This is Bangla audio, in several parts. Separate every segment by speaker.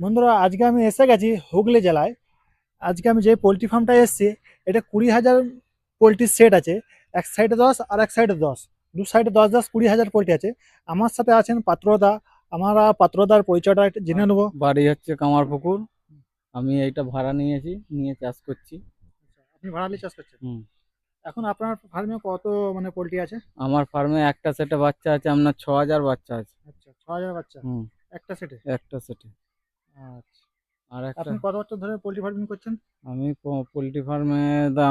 Speaker 1: বন্ধুরা আজকে আমি এসে গেছি হুগলি জেলায়। আজকে আমি যে পোলট্রি ফার্মটা এসেছি এটা কুড়ি হাজার পোলট্রির সেট আছে। এক সাইডে দশ আর এক সাইডে দশ। দু সাইডে দশ দশ কুড়ি হাজার পোলট্রি আছে। আমার সাথে আছেন পাত্রদা। আমরা পাত্রদার পরিচয়টা একটু জেনে নেব।
Speaker 2: বাড়ি হচ্ছে কামারপুকুর। আমি এইটা ভাড়া নিয়েছি নিয়ে চাষ করছি।
Speaker 1: আপনি ভাড়ালি চাষ করছেন। এখন আপনার ফার্মে কত মানে পোলট্রি আছে?
Speaker 2: আমার ফার্মে একটা সেটে বাচ্চা আছে আপনার ছ হাজার বাচ্চা আছে।
Speaker 1: আচ্ছা ছ হাজার বাচ্চা। একটা সেটে?
Speaker 2: একটা সেটে।
Speaker 1: আচ্ছা।
Speaker 2: আর একটা
Speaker 1: আপনি কত বছর ধরে পোলট্রি ফার্মিং করছেন?
Speaker 2: আমি পোলট্রি ফার্মে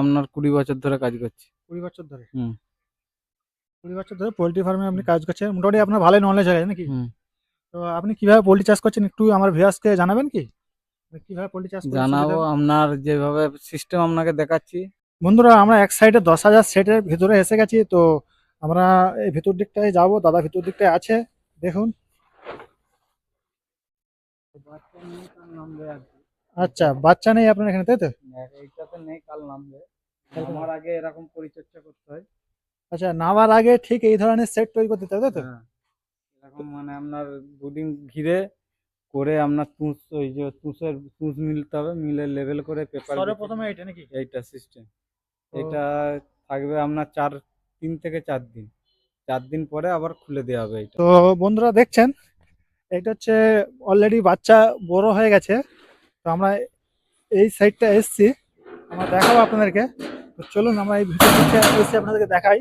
Speaker 2: আপনার কুড়ি বছর ধরে কাজ করছি।
Speaker 1: কুড়ি বছর ধরে?
Speaker 2: হুম।
Speaker 1: কুড়ি বছর ধরে পোলট্রি ফার্মে আপনি কাজ করছেন। মোটামুটি আপনার ভালোই নলেজ গেছে নাকি? তো আপনি কীভাবে পোলট্রি চাষ করছেন একটু আমার ভিউয়ার্সকে জানাবেন কি? কীভাবে পোলট্রি চাষ
Speaker 2: জানাব আপনার যেভাবে সিস্টেম আপনাকে দেখাচ্ছি।
Speaker 1: বন্ধুরা আমরা এক সাইডে দশ হাজার সেটের ভিতরে এসে গেছি। তো আমরা এই ভিতর দিকটায় যাব দাদা ভিতর দিকটায় আছে। দেখুন। আচ্ছা বাচ্চা নেই আপনার এখানে তাই তো?
Speaker 2: এইটাতে নেই কাল নামবে আমার আগে এরকম পরিচর্যা করতে হয়।
Speaker 1: আচ্ছা নামার আগে ঠিক এই ধরনের সেট তৈরি করতে হবে তাই তো?
Speaker 2: হ্যাঁ। এরকম মানে আপনার দুদিন ঘিরে করে আপনার তুষ ওই যে তুষের তুষ মিলতে হবে মিলে লেভেল করে পেপার
Speaker 1: সর্বপ্রথমে এটা নাকি?
Speaker 2: এইটা সিস্টেম এটা থাকবে আপনার চার তিন থেকে চার দিন। চার দিন পরে আবার খুলে দেওয়া হবে এটা
Speaker 1: তো বন্ধুরা দেখছেন এটা হচ্ছে অলরেডি বাচ্চা বড় হয়ে গেছে। তো আমরা এই সাইডটা এসছি। আমরা দেখাবো আপনাদেরকে। তো চলুন, আমরা এই দিকটা এসে আপনাদেরকে দেখাই।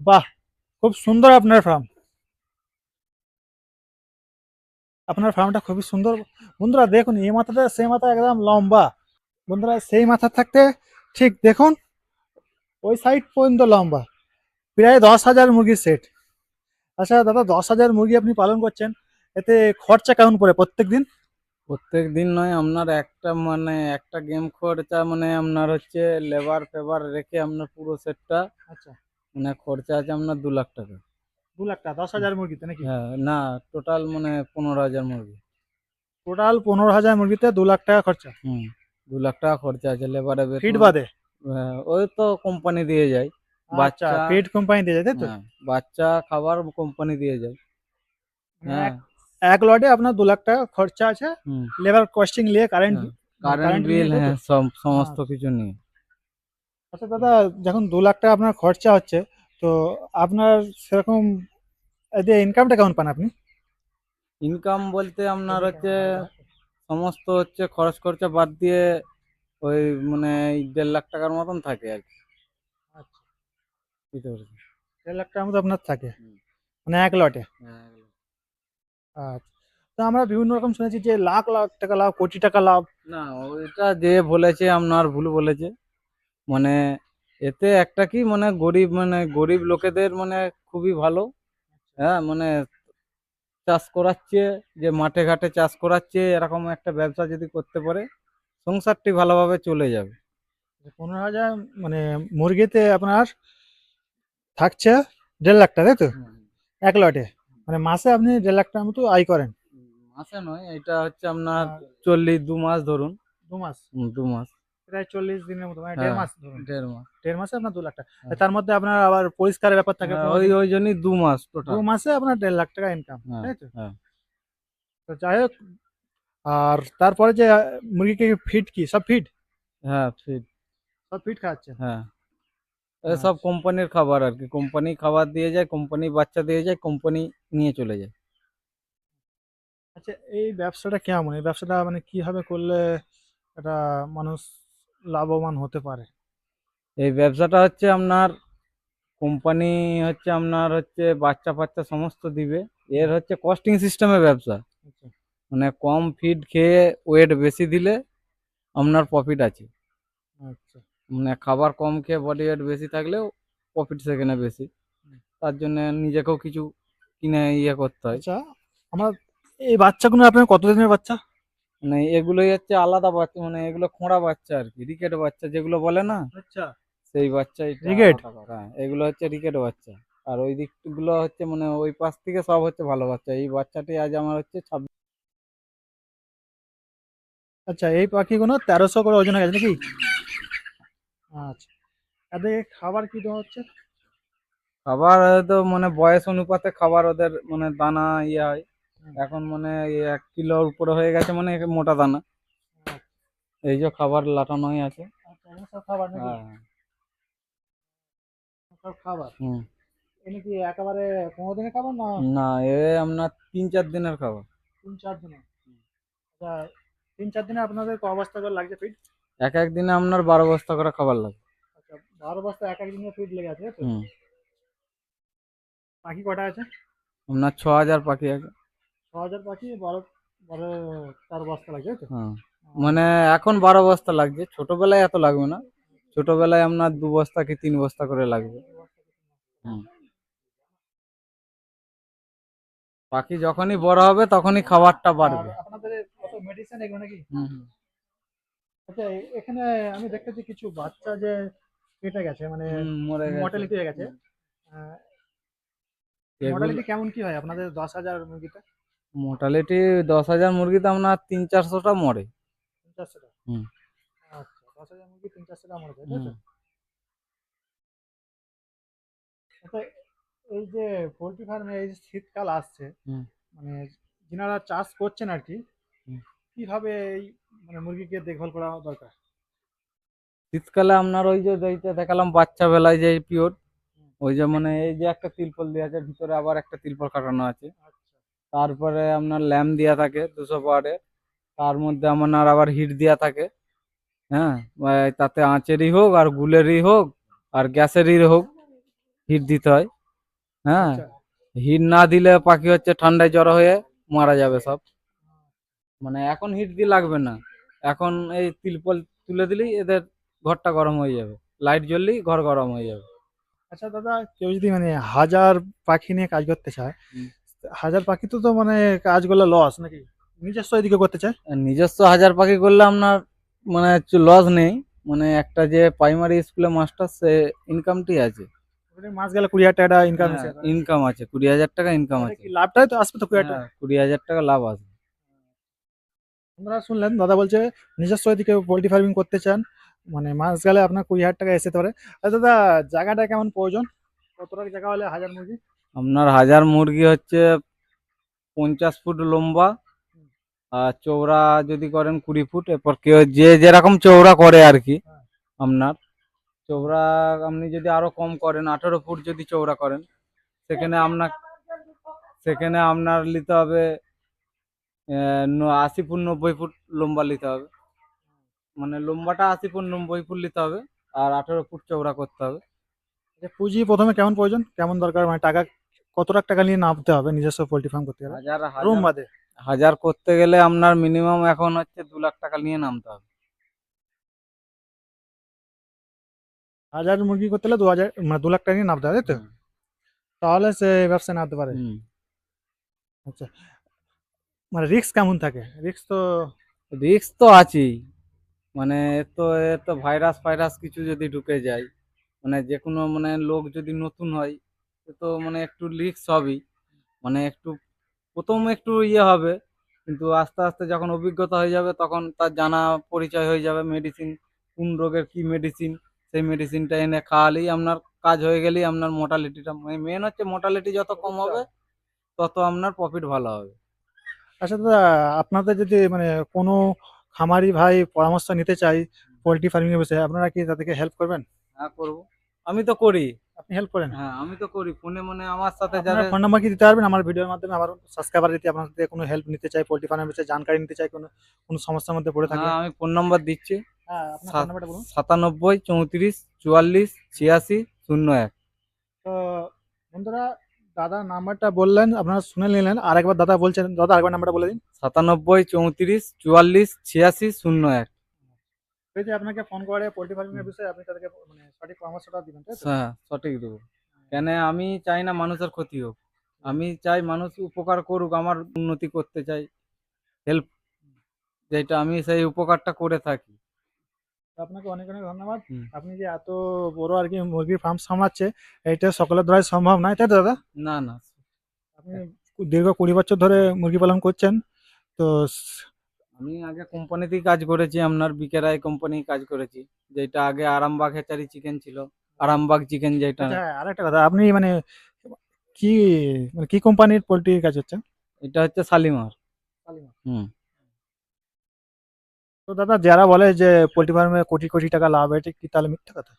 Speaker 1: বাহ, খুব সুন্দর আপনার ফার্ম আপনার ফার্মটা খুবই সুন্দর। বন্ধুরা, দেখুন, এই মাথাটা, সেই মাথা একদম লম্বা। বন্ধুরা, সেই মাথা থাকতে ঠিক দেখুন, ওই সাইড পর্যন্ত লম্বা। প্রায় দশ হাজার মুরগির সেট আচ্ছা দাদা দশ হাজার মুরগি আপনি পালন করছেন এতে খরচা কেমন পড়ে প্রত্যেক দিন?
Speaker 2: প্রত্যেক দিন নয় আপনার একটা মানে একটা গেম খরচা মানে আপনার হচ্ছে লেবার ফেবার রেখে আপনার পুরো সেটটা
Speaker 1: আচ্ছা।
Speaker 2: মানে খরচা আছে আপনার দু লাখ টাকা।
Speaker 1: দু লাখ টাকা দশ হাজার মুরগিতে নাকি?
Speaker 2: হ্যাঁ না টোটাল মানে পনেরো হাজার মুরগি।
Speaker 1: টোটাল পনেরো হাজার মুরগিতে দু লাখ টাকা খরচা?
Speaker 2: হুম দু লাখ টাকা খরচা আছে লেবারে
Speaker 1: ফিট বাদে?
Speaker 2: হ্যাঁ, ওই তো কোম্পানি দিয়ে যায়। বাচ্চা-
Speaker 1: ফিট কোম্পানি দিয়ে যায় তাই তো?
Speaker 2: হ্যাঁ, বাচ্চা খাবার কোম্পানি দিয়ে যায়। হ্যাঁ।
Speaker 1: এক- লটে আপনার দু লাখ টাকা খরচা আছে লেবার কস্টিং নিয়ে কারেন্ট
Speaker 2: কারেন্ট বিল হ্যাঁ সমস্ত কিছু নিয়ে।
Speaker 1: আচ্ছা দাদা যখন দু লাখ টাকা আপনার খরচা হচ্ছে তো আপনার সেরকম এতে ইনকামটা কেমন পান আপনি?
Speaker 2: ইনকাম বলতে আপনার হচ্ছে সমস্ত হচ্ছে খরচ খরচা বাদ দিয়ে ওই মানে দেড় লাখ টাকার মতন থাকে আর কি।
Speaker 1: আচ্ছা
Speaker 2: বুঝতে পেরেছেন?
Speaker 1: দেড় লাখ টাকার মতো আপনার থাকে। মানে এক লটে।
Speaker 2: হ্যাঁ,
Speaker 1: আচ্ছা। তো আমরা বিভিন্ন রকম শুনেছি যে লাখ লাখ টাকা লাভ কোটি টাকা লাভ।
Speaker 2: না ওইটা যে বলেছে আপনার ভুল বলেছে। মানে এতে একটা কি মানে গরিব মানে গরিব লোকেদের মানে খুবই ভালো। হ্যাঁ মানে চাষ করাচ্ছে যে মাঠে ঘাটে চাষ করাচ্ছে এরকম একটা ব্যবসা যদি করতে পারে সংসারটি ভালোভাবে চলে যাবে।
Speaker 1: পনেরো হাজার মানে মুরগিতে আপনার থাকছে দেড় লাখ টাকা তাই তো? এক লটে। মানে মাসে আপনি দেড় লাখ টাকার মতো আয় করেন।
Speaker 2: মাসে নয় এটা হচ্ছে আপনার চল্লিশ দু মাস ধরুন।
Speaker 1: দু মাস?
Speaker 2: দু মাস।
Speaker 1: প্রায় চল্লিশ দিনের মতো মানে দেড়
Speaker 2: হ্যাঁ,
Speaker 1: মাস ধরুন।
Speaker 2: দেড় মাস।
Speaker 1: দেড় মাসে আপনার দু লাখ টাকা
Speaker 2: হ্যাঁ।
Speaker 1: তার মধ্যে আপনার আবার পরিষ্কারের ব্যাপার থাকে
Speaker 2: হ্যাঁ, ওই ওই জন্যই দু মাস
Speaker 1: দু মাসে আপনার দেড় লাখ টাকা ইনকাম তাই তো। তো যাই হোক আর তারপরে যে মুরগিকে ফিড কি? সব ফিড
Speaker 2: হ্যাঁ ঠিক
Speaker 1: সব ফিড খাওয়াচ্ছে
Speaker 2: হ্যাঁ। সব
Speaker 1: আচ্ছা।
Speaker 2: কোম্পানির খাবার আর কি কোম্পানি খাবার দিয়ে যায় কোম্পানি বাচ্চা দিয়ে যায় কোম্পানি নিয়ে চলে যায়।
Speaker 1: আচ্ছা এই ব্যবসাটা কেমন? এই ব্যবসাটা মানে কীভাবে করলে একটা মানুষ লাভবান হতে পারে?
Speaker 2: এই ব্যবসাটা হচ্ছে আপনার কোম্পানি হচ্ছে আপনার হচ্ছে বাচ্চা ফাচ্চা সমস্ত দিবে। এর হচ্ছে কস্টিং সিস্টেমের ব্যবসা।
Speaker 1: আচ্ছা।
Speaker 2: মানে কম ফিড খেয়ে ওয়েট বেশি দিলে আপনার প্রফিট আছে।
Speaker 1: আচ্ছা।
Speaker 2: মানে খাবার কম খেয়ে বডি ওয়েট বেশি থাকলেও প্রফিট সেখানে বেশি। তার জন্য নিজেকেও কিছু কিনে ইয়ে করতে হয়।
Speaker 1: আচ্ছা আমার এই বাচ্চাগুলো আপনার কত দিনের বাচ্চা?
Speaker 2: মানে এগুলোই হচ্ছে আলাদা বাচ্চা মানে এগুলো খোঁড়া বাচ্চা আর কি রিকেট বাচ্চা যেগুলো বলে না?
Speaker 1: আচ্ছা।
Speaker 2: সেই বাচ্চা
Speaker 1: রিকেট?
Speaker 2: হ্যাঁ এগুলো হচ্ছে রিকেট বাচ্চা। আর ওই দিকগুলো হচ্ছে মানে ওই পাশ থেকে সব হচ্ছে ভালো বাচ্চা এই বাচ্চাটি আজ আমার হচ্ছে ছাব্বিশ
Speaker 1: আচ্ছা এই পাখিগুলো তেরোশো করে ওজন হয়ে গেছে নাকি? আচ্ছা। এদের খাবার কি দেওয়া হচ্ছে?
Speaker 2: খাবার তো মানে বয়স অনুপাতে খাবার ওদের মানে দানা ইয়ে হয়। এখন মানে এক কিলোর উপরে হয়ে গেছে মানে মোটা দানা। এই যে খাবার লাটানোই আছে।
Speaker 1: আচ্ছা খাবার
Speaker 2: হ্যাঁ।
Speaker 1: খাবার?
Speaker 2: হুম।
Speaker 1: এগুলো কি একেবারে পনেরো দিনের খাবার না?
Speaker 2: না এ আপনার তিন চার দিনের খাবার।
Speaker 1: তিন চার দিনে আচ্ছা তিন চার দিনে আপনাদের করে লাগছে ফিট
Speaker 2: এক এক দিনে আপনার বারো বস্তা করে খাবার লাগে।
Speaker 1: আচ্ছা বারো বস্তা এক এক দিনে ফিট লেগে আছে তো?
Speaker 2: হুম।
Speaker 1: পাখি কটা আছে?
Speaker 2: আপনার ছ হাজার পাখি আছে।
Speaker 1: ছ হাজার পাখি বারো বারো চার বস্তা তো?
Speaker 2: হ্যাঁ মানে এখন বারো বস্তা লাগছে ছোটবেলায় এত লাগবে না। ছোটবেলায় আপনার দু বস্তা কি তিন বস্তা করে লাগবে। পাখি যখনই বড় হবে তখনই খাবারটা বাড়বে।
Speaker 1: আপনাদের কত মেডিসিন এগুলো নাকি?
Speaker 2: হুম।
Speaker 1: আচ্ছা এখানে আমি দেখতেছি কিছু বাচ্চা যে কেটে গেছে মানে
Speaker 2: মরে গেছে
Speaker 1: মর্টালিটি হয়ে গেছে মর্টালিটি কেমন কি হয় আপনাদের দশ হাজার মুরগিতে
Speaker 2: মোটালিটি দশ হাজার মুরগিতে আপনার তিন চারশোটা মরে
Speaker 1: তিন চারশোটা
Speaker 2: হুম।
Speaker 1: আচ্ছা দশ হাজার মুরগি তিন চারশোটা মরে যায় তো। আচ্ছা এই যে পোলট্রি ফার্মে এই যে শীতকাল আসছে। মানে যিনারা চাষ করছেন আর কি। কীভাবে এই মানে মুরগিকে দেখভাল করা দরকার?
Speaker 2: শীতকালে আপনার ওই যে দেখালাম বাচ্চা বেলায় যে পিওর ওই যে মানে এই যে একটা তিরপল দেওয়া আছে ভিতরে আবার একটা তিরপল কাটানো আছে।
Speaker 1: আচ্ছা।
Speaker 2: তারপরে আপনার ল্যাম্প দেওয়া থাকে দুশো পাওয়ারের তার মধ্যে আপনার আবার হিট দেওয়া থাকে হ্যাঁ? তাতে আঁচেরই হোক আর গুলেরই হোক আর গ্যাসেরই হোক হিট দিতে হয় হ্যাঁ?
Speaker 1: আচ্ছা।
Speaker 2: হিট না দিলে পাখি হচ্ছে ঠান্ডায় জড়ো হয়ে মারা যাবে সব। মানে এখন হিট দিয়ে লাগবে না। এখন এই তিলপল তুলে দিলেই এদের ঘরটা গরম হয়ে যাবে। লাইট জ্বললেই ঘর গরম হয়ে যাবে।
Speaker 1: আচ্ছা দাদা কেউ যদি মানে হাজার পাখি নিয়ে কাজ করতে চায় হাজার পাখি তো তো মানে কাজগুলো লস নাকি? নিজস্ব এদিকে করতে চায়?
Speaker 2: নিজস্ব হাজার পাখি করলে আপনার মানে লস নেই। মানে একটা যে প্রাইমারি স্কুলে মাস্টার সে ইনকামটি আছে।
Speaker 1: মাস গেলে কুড়ি হাজার টাকা ইনকাম
Speaker 2: ইনকাম আছে। কুড়ি হাজার টাকা ইনকাম আছে।
Speaker 1: লাভটাই তো আসবে তো কুড়ি হাজার টাকা
Speaker 2: হ্যাঁ, কুড়ি হাজার টাকা লাভ আছে।
Speaker 1: আপনারা শুনলেন, দাদা বলছে নিজস্ব এদিকে পোলট্রি ফার্মিং করতে চান মানে মাস গেলে আপনার কুড়ি হাজার টাকা এসে পারে দাদা, জায়গাটা কেমন প্রয়োজন? কতটা জায়গা হলে হাজার মুরগি?
Speaker 2: আপনার হাজার মুরগি হচ্ছে পঞ্চাশ ফুট লম্বা, আর চৌড়া যদি করেন কুড়ি ফুট, এরপর কেউ যে যেরকম চৌড়া করে আর কি। আপনার। চৌড়া আপনি যদি আরও কম করেন, আঠেরো ফুট যদি চৌড়া করেন, সেখানে আপনার সেখানে আপনার নিতে হবে আশি ফুট নব্বই ফুট লম্বা নিতে হবে। মানে লম্বাটা আশি ফুট নব্বই ফুট নিতে হবে আর আঠেরো ফুট চৌড়া করতে হবে।
Speaker 1: পুঁজি প্রথমে কেমন প্রয়োজন? কেমন দরকার? মানে টাকা কত লাখ টাকা নিয়ে নামতে হবে নিজস্ব পোলট্রি ফার্ম করতে গেলে?
Speaker 2: হাজার
Speaker 1: রুম বাদে।
Speaker 2: হাজার করতে গেলে আপনার মিনিমাম এখন হচ্ছে দু লাখ টাকা নিয়ে নামতে হবে।
Speaker 1: হাজার মুরগি করতে হলে দু হাজার মানে দু লাখ টাকা নিয়ে নামতে হবে তাই তো? তাহলে সে ব্যবসা নামতে পারে। আচ্ছা মানে রিস্ক কেমন থাকে? রিস্ক তো
Speaker 2: রিস্ক তো আছেই। মানে তো তো ভাইরাস ফাইরাস কিছু যদি ঢুকে যায় মানে যে কোনো মানে লোক যদি নতুন হয় তো মানে একটু রিস্ক হবেই। মানে একটু প্রথম একটু ইয়ে হবে কিন্তু আস্তে আস্তে যখন অভিজ্ঞতা হয়ে যাবে তখন তার জানা পরিচয় হয়ে যাবে মেডিসিন কোন রোগের কি মেডিসিন সেই মেডিসিনটা এনে খাওয়ালেই আপনার কাজ হয়ে গেলেই আপনার মোটালিটিটা মেন হচ্ছে মোটালিটি যত কম হবে তত আপনার প্রফিট ভালো হবে।
Speaker 1: আচ্ছা দাদা আপনাদের যদি মানে কোনো খামারি ভাই পরামর্শ নিতে চাই পোলট্রি ফার্মিং এর বিষয়ে আপনারা কি তাদেরকে হেল্প করবেন?
Speaker 2: হ্যাঁ করব। আমি তো করি।
Speaker 1: আপনি হেল্প করেন।
Speaker 2: হ্যাঁ আমি তো করি। ফোনে মনে আমার সাথে যারা
Speaker 1: ফোন নাম্বার কি দিতে পারবেন? আমার ভিডিওর মাধ্যমে আমার সাবস্ক্রাইবার যদি আপনার থেকে কোনো হেল্প নিতে চাই পোলট্রি ফার্মের বিষয়ে জানকারি নিতে চাই কোনো কোনো সমস্যার মধ্যে পড়ে থাকে।
Speaker 2: হ্যাঁ আমি ফোন নাম্বার দিচ্ছি।
Speaker 1: হ্যাঁ আপনার ফোন নাম্বারটা বলুন।
Speaker 2: সাতানব্বই চৌত্রিশ চুয়াল্লিশ ছিয়াশি শূন্য এক।
Speaker 1: তো বন্ধুরা দাদা নাম্বারটা বললেন আপনারা শুনে নিলেন আর একবার দাদা বলছেন দাদা আরেকবার নাম্বারটা বলে দিন।
Speaker 2: সাতানব্বই চৌত্রিশ চুয়াল্লিশ ছিয়াশি শূন্য এক।
Speaker 1: আপনাকে ফোন করে পোলট্রি ফার্মিং এর বিষয়ে আপনি তাদেরকে মানে সঠিক পরামর্শটা দিবেন
Speaker 2: হ্যাঁ সঠিক দেবো। কেন আমি চাই না মানুষের ক্ষতি হোক। আমি চাই মানুষ উপকার করুক আমার উন্নতি করতে চাই। হেল্প যেটা আমি সেই উপকারটা করে থাকি।
Speaker 1: আপনাকে অনেক অনেক ধন্যবাদ। আপনি যে এত বড় আর কি মুরগির ফার্ম সামলাচ্ছে এটা সকলের দ্বারাই সম্ভব নয় তাই তো দাদা?
Speaker 2: না না।
Speaker 1: আপনি দীর্ঘ কুড়ি বছর ধরে মুরগি পালন করছেন তো
Speaker 2: আমি আগে কোম্পানিতেই কাজ করেছি আপনার বিকেরাই কোম্পানি কাজ করেছি যেটা আগে আরামবাগ হেচারি চিকেন ছিল আরামবাগ চিকেন যেটা।
Speaker 1: আচ্ছা আরেকটা কথা আপনি মানে কি মানে কি কোম্পানির পোলট্রি কাজ হচ্ছে?
Speaker 2: এটা হচ্ছে শালিমার। শালিমার। হুম।
Speaker 1: তো দাদা যারা বলে যে পোল্ট্রি ফার্মে কোটি কোটি টাকা লাভ এটা কি তাহলে মিথ্যা কথা?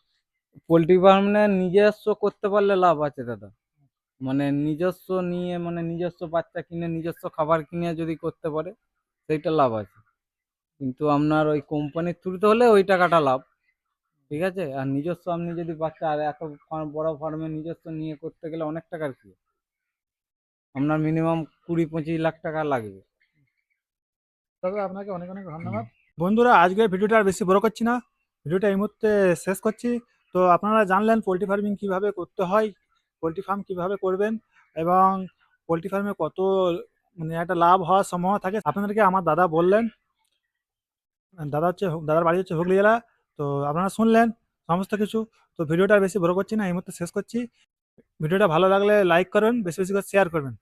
Speaker 2: পোলট্রি ফার্মে নিজস্ব করতে পারলে লাভ আছে দাদা। মানে নিজস্ব নিয়ে মানে নিজস্ব বাচ্চা কিনে নিজস্ব খাবার কিনে যদি করতে পারে সেইটা লাভ আছে। কিন্তু আপনার ওই কোম্পানির থ্রুতে হলে ওই টাকাটা লাভ ঠিক আছে? আর নিজস্ব আপনি যদি বাচ্চা আর এত ফার্ম বড় ফার্মে নিজস্ব নিয়ে করতে গেলে অনেক টাকার কি? আপনার মিনিমাম কুড়ি পঁচিশ লাখ টাকা লাগবে।
Speaker 1: তবে আপনাকে অনেক অনেক ধন্যবাদ। বন্ধুরা, আজকের ভিডিওটা আর বেশি বড় করছি না। ভিডিওটা এই মুহূর্তে শেষ করছি। তো আপনারা জানলেন পোলট্রি ফার্মিং কীভাবে করতে হয়, পোলট্রি ফার্ম কীভাবে করবেন এবং পোলট্রি ফার্মে কত মানে একটা লাভ হওয়ার সম্ভাবনা থাকে, আপনাদেরকে আমার দাদা বললেন। দাদা হচ্ছে দাদার বাড়ি হচ্ছে হুগলি জেলা। তো আপনারা শুনলেন সমস্ত কিছু। তো ভিডিওটা আর বেশি বড় করছি না, এই মুহূর্তে শেষ করছি। ভিডিওটা ভালো লাগলে লাইক করবেন বেশি বেশি করে শেয়ার করবেন।